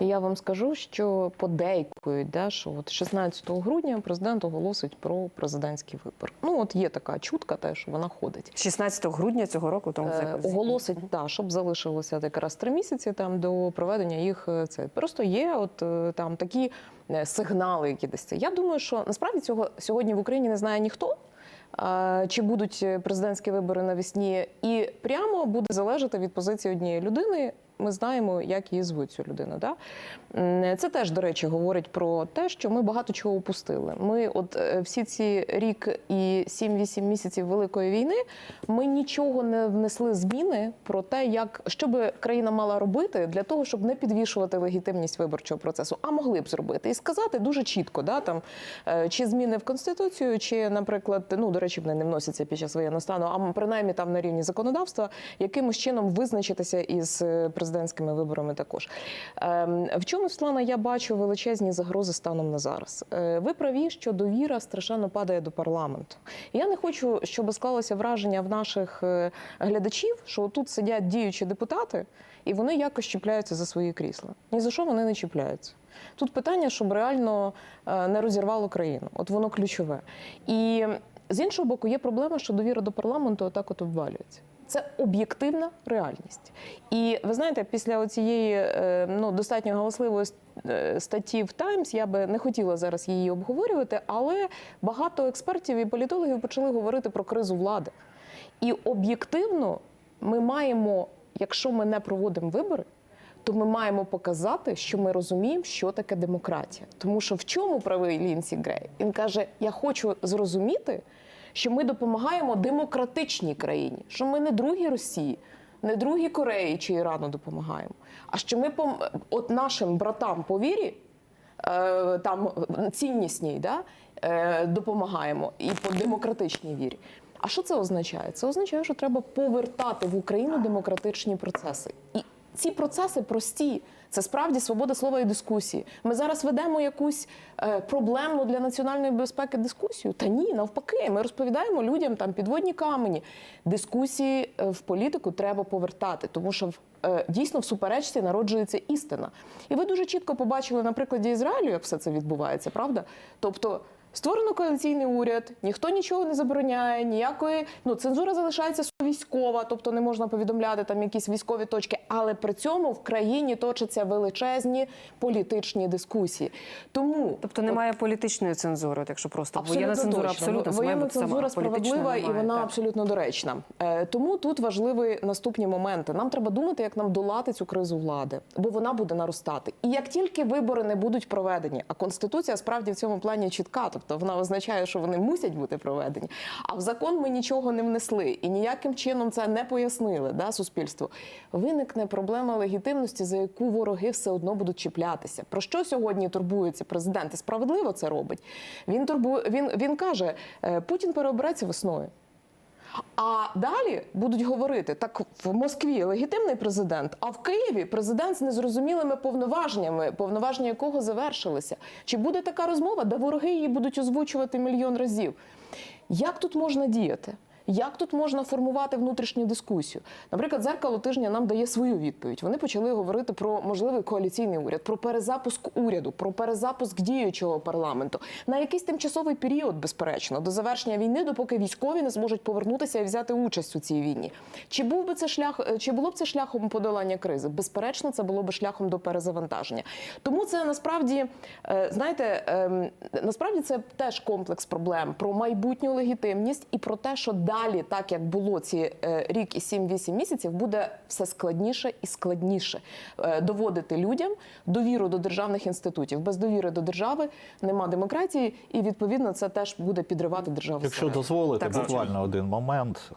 І я вам скажу, що подейкують, да, що от 16 грудня президент оголосить про президентський вибор. Ну от є така чутка, те, що вона ходить. 16 грудня цього року тому Е, оголосить, да, щоб залишилося якраз три місяці там до проведення їх. е, Це просто є, от е, там такі е, сигнали, які десь це. Я думаю, що насправді цього сьогодні в Україні не знає ніхто. Чи будуть президентські вибори навесні, і прямо буде залежати від позиції однієї людини. Ми знаємо, як її звуть цю людину. Да? Це теж, до речі, говорить про те, що ми багато чого упустили. Ми, от е, всі ці рік і 7-8 місяців великої війни, ми нічого не внесли зміни про те, як що би країна мала робити для того, щоб не підвішувати легітимність виборчого процесу, а могли б зробити і сказати дуже чітко, да там е, чи зміни в конституцію, чи, наприклад, ну до речі, вони не вносяться під час воєнного стану, а принаймні там на рівні законодавства, якимось чином визначитися із е, президентськими виборами також. Ем, В чому Світлана, я бачу величезні загрози станом на зараз. Е, Ви праві, що довіра страшенно падає до парламенту. Я не хочу, щоб склалося враження в наших е, глядачів, що тут сидять діючі депутати, і вони якось чіпляються за свої крісла. Ні за що вони не чіпляються. Тут питання, щоб реально е, не розірвало країну. От воно ключове. І з іншого боку, є проблема, що довіра до парламенту отак от обвалюється. Це об'єктивна реальність. І ви знаєте, після цієї е, ну, достатньо галасливої е, статті в Таймс я би не хотіла зараз її обговорювати, але багато експертів і політологів почали говорити про кризу влади. І об'єктивно ми маємо, якщо ми не проводимо вибори, то ми маємо показати, що ми розуміємо, що таке демократія. Тому що в чому правий Лінсі Грей? Він каже: Я хочу зрозуміти, що ми допомагаємо демократичній країні, що ми не другій Росії, не другій Кореї чи Ірану допомагаємо, а що ми от нашим братам по вірі. е, Там ціннісній да, е, допомагаємо і по демократичній вірі. А що це означає? Це означає, що треба повертати в Україну демократичні процеси. І ці процеси прості. Це справді свобода слова і дискусії. Ми зараз ведемо якусь е, проблемну для національної безпеки дискусію. Та ні, навпаки, ми розповідаємо людям там підводні камені. Дискусії е, в політику треба повертати, тому що е, дійсно в суперечці народжується істина. І ви дуже чітко побачили на прикладі Ізраїлю, як все це відбувається, правда? Тобто. Створено коаліційний уряд, ніхто нічого не забороняє, ніякої ну цензура залишається військова, тобто не можна повідомляти там якісь військові точки, але при цьому в країні точаться величезні політичні дискусії. Тому Тобто немає політичної цензури, от якщо просто воєнна цензура точно. абсолютно воєнна цензура справедлива і вона так. абсолютно доречна. Е, Тому тут важливі наступні моменти. Нам треба думати, як нам долати цю кризу влади, бо вона буде наростати. І як тільки вибори не будуть проведені, а конституція справді в цьому плані чітка, тобто вона означає, що вони мусять бути проведені. А в закон ми нічого не внесли і ніяким чином це не пояснили да, суспільству. Виникне проблема легітимності, за яку вороги все одно будуть чіплятися. Про що сьогодні турбується президент? І справедливо це робить. Він турбує. Він, він каже: е, Путін переобереться весною. А далі будуть говорити: так в Москві легітимний президент, а в Києві президент з незрозумілими повноваженнями, повноваження якого завершилися. Чи буде така розмова, де вороги її будуть озвучувати мільйон разів? Як тут можна діяти? Як тут можна формувати внутрішню дискусію? Наприклад, зеркало тижня нам дає свою відповідь. Вони почали говорити про можливий коаліційний уряд, про перезапуск уряду, про перезапуск діючого парламенту на якийсь тимчасовий період, безперечно, до завершення війни, допоки військові не зможуть повернутися і взяти участь у цій війні. Чи був би це шлях, е, чи було б це шляхом подолання кризи? Безперечно, це було б шляхом до перезавантаження. Тому це насправді е, знаєте, ем, насправді це теж комплекс проблем про майбутню легітимність і про те, що далі, так як було ці е, рік і 7-8 місяців, буде все складніше і складніше е, доводити людям довіру до державних інститутів. Без довіри до держави нема демократії, і відповідно це теж буде підривати державу. Якщо дозволите, буквально один момент.